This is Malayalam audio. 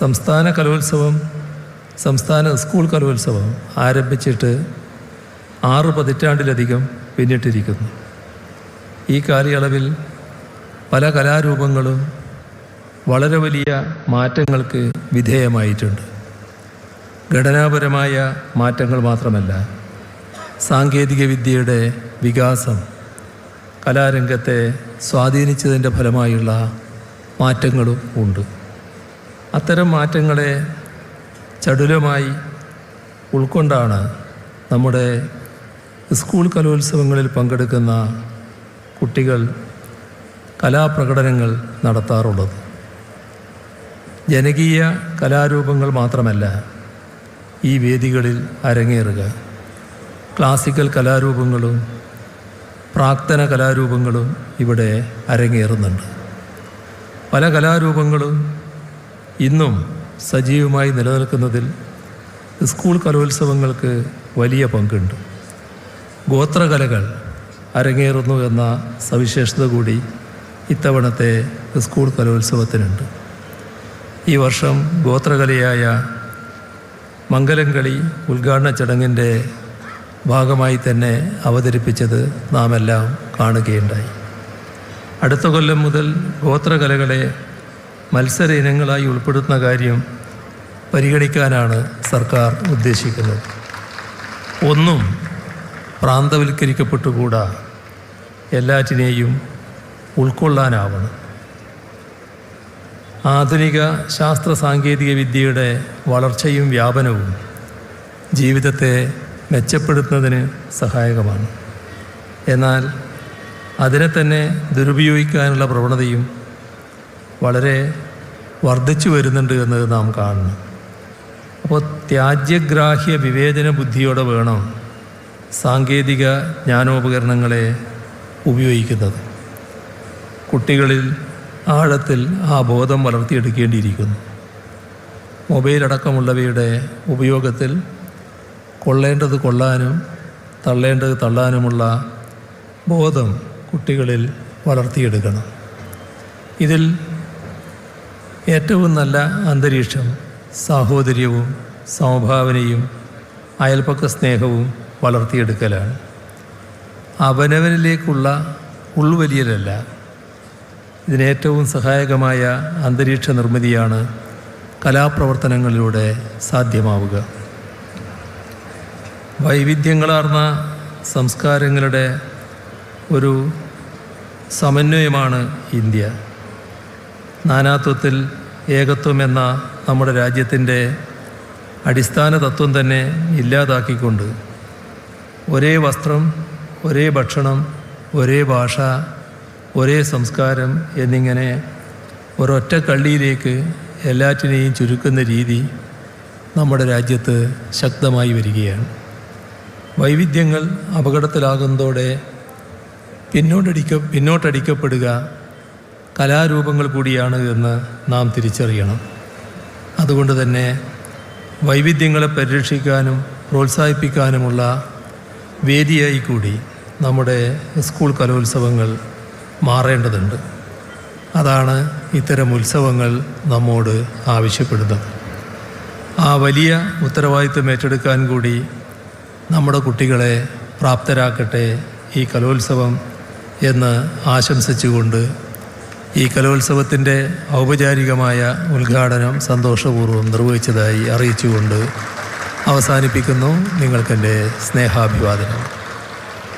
സംസ്ഥാന കലോത്സവം സംസ്ഥാന സ്കൂൾ കലോത്സവം ആരംഭിച്ചിട്ട് ആറ് പതിറ്റാണ്ടിലധികം പിന്നിട്ടിരിക്കുന്നു. ഈ കാലയളവിൽ പല കലാരൂപങ്ങളും വളരെ വലിയ മാറ്റങ്ങൾക്ക് വിധേയമായിട്ടുണ്ട്. ഘടനാപരമായ മാറ്റങ്ങൾ മാത്രമല്ല സാങ്കേതിക വിദ്യയുടെ വികാസം കലാരംഗത്തെ സ്വാധീനിച്ചതിന്റെ ഫലമായുള്ള മാറ്റങ്ങളും ഉണ്ട്. അത്തരം മാറ്റങ്ങളെ ചടുലമായി ഉൾക്കൊണ്ടാണ് നമ്മുടെ സ്കൂൾ കലോത്സവങ്ങളിൽ പങ്കെടുക്കുന്ന കുട്ടികൾ കലാപ്രകടനങ്ങൾ നടത്താറുള്ളത്. ജനകീയ കലാരൂപങ്ങൾ മാത്രമല്ല ഈ വേദികളിൽ അരങ്ങേറുക. ക്ലാസിക്കൽ കലാരൂപങ്ങളും പ്രാക്തന കലാരൂപങ്ങളും ഇവിടെ അരങ്ങേറുന്നുണ്ട്. പല കലാരൂപങ്ങളും ഇന്നും സജീവമായി നിലനിൽക്കുന്നതിൽ സ്കൂൾ കലോത്സവങ്ങൾക്ക് വലിയ പങ്കുണ്ട്. ഗോത്രകലകൾ അരങ്ങേറുന്നു എന്ന സവിശേഷത കൂടി ഇത്തവണത്തെ സ്കൂൾ കലോത്സവത്തിനുണ്ട്. ഈ വർഷം ഗോത്രകലയായ മംഗലംകളി ഉദ്ഘാടന ചടങ്ങിന്റെ ഭാഗമായി തന്നെ അവതരിപ്പിച്ചത് നാം എല്ലാം കാണുകയുണ്ടായി. അടുത്ത കൊല്ലം മുതൽ ഗോത്രകലകളെ മത്സര ഇനങ്ങളായി ഉൾപ്പെടുത്തുന്ന കാര്യം പരിഗണിക്കാനാണ് സർക്കാർ ഉദ്ദേശിക്കുന്നത്. ഒന്നും പ്രാന്തവൽക്കരിക്കപ്പെട്ടുകൂടാ. എല്ലാറ്റിനെയും ഉൾക്കൊള്ളാനാവണം. ആധുനിക ശാസ്ത്ര സാങ്കേതിക വിദ്യയുടെ വളർച്ചയും വ്യാപനവും ജീവിതത്തെ മെച്ചപ്പെടുത്തുന്നതിന് സഹായകമാണ്. എന്നാൽ അതിനെ തന്നെ ദുരുപയോഗിക്കാനുള്ള പ്രവണതയും വളരെ വർദ്ധിച്ചു വരുന്നുണ്ട് എന്നത് നാം കാണുന്നു അപ്പോൾ ത്യാജ്യഗ്രാഹ്യ വിവേചന ബുദ്ധിയോടെ വേണം സാങ്കേതിക ജ്ഞാനോപകരണങ്ങളെ ഉപയോഗിക്കുന്നത്. കുട്ടികളിൽ ആഴത്തിൽ ആ ബോധം വളർത്തിയെടുക്കേണ്ടിയിരിക്കുന്നു. മൊബൈൽ അടക്കമുള്ളവയുടെ ഉപയോഗത്തിൽ കൊള്ളേണ്ടത് കൊള്ളാനും തള്ളേണ്ടത് തള്ളാനുമുള്ള ബോധം കുട്ടികളിൽ വളർത്തിയെടുക്കണം. ഇതിൽ ഏറ്റവും നല്ല അന്തരീക്ഷം സാഹോദര്യവും സമഭാവനയും അയൽപ്പക്ക സ്നേഹവും വളർത്തിയെടുക്കലാണ്. അവനവനിലേക്കുള്ള ഉൾവലിയലല്ല. ഇതിനേറ്റവും സഹായകമായ അന്തരീക്ഷ നിർമ്മിതിയാണ് കലാപ്രവർത്തനങ്ങളിലൂടെ സാധ്യമാവുക. വൈവിധ്യങ്ങളാർന്ന സംസ്കാരങ്ങളുടെ ഒരു സമന്വയമാണ് ഇന്ത്യ. നാനാത്വത്തിൽ ഏകത്വം എന്ന നമ്മുടെ രാജ്യത്തിന്റെ അടിസ്ഥാന തത്വം തന്നെ ഇല്ലാതാക്കിക്കൊണ്ട് ഒരേ വസ്ത്രം ഒരേ ഭക്ഷണം ഒരേ ഭാഷ ഒരേ സംസ്കാരം എന്നിങ്ങനെ ഒരൊറ്റ കള്ളിയിലേക്ക് എല്ലാറ്റിനെയും ചുരുക്കുന്ന രീതി നമ്മുടെ രാജ്യത്ത് ശക്തമായി വരികയാണ്. വൈവിധ്യങ്ങൾ അപകടത്തിലാകുന്നതോടെ പിന്നോട്ടടിക്ക പിന്നോട്ടടിക്കപ്പെടുക കലാരൂപങ്ങൾ കൂടിയാണ് എന്ന് നാം തിരിച്ചറിയണം. അതുകൊണ്ട് തന്നെ വൈവിധ്യങ്ങളെ പരിരക്ഷിക്കാനും പ്രോത്സാഹിപ്പിക്കാനുമുള്ള വേദിയായി കൂടി നമ്മുടെ സ്കൂൾ കലോത്സവങ്ങൾ മാറേണ്ടതുണ്ട്. അതാണ് ഇത്തരം ഉത്സവങ്ങൾ നമ്മോട് ആവശ്യപ്പെടുന്നത്. ആ വലിയ ഉത്തരവാദിത്വം ഏറ്റെടുക്കാൻ കൂടി നമ്മുടെ കുട്ടികളെ പ്രാപ്തരാക്കട്ടെ ഈ കലോത്സവം എന്ന് ആശംസിച്ചുകൊണ്ട് ഈ കലോത്സവത്തിന്റെ ഔപചാരികമായ ഉദ്ഘാടനം സന്തോഷപൂർവം നിർവഹിച്ചതായി അറിയിച്ചുകൊണ്ട് അവസാനിപ്പിക്കുന്നു. നിങ്ങൾക്കെന്റെ സ്നേഹാഭിവാദനം